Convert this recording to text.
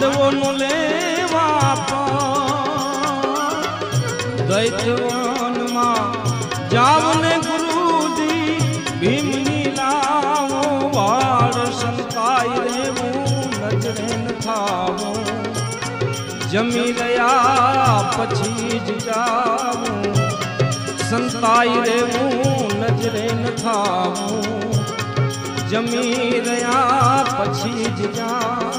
ભક્તોનું લેવા દૈત્યવનમાં જાવ ને ગુરુજી ભીમની લાવો, વાળ સંતાઈ રેવું નજરે ન થાવું. જમી રહ્યા પછી જ જાવું. સંતાઈ રેવું નજરે ન થાવું. જમી રહ્યા પછી જ જાવું.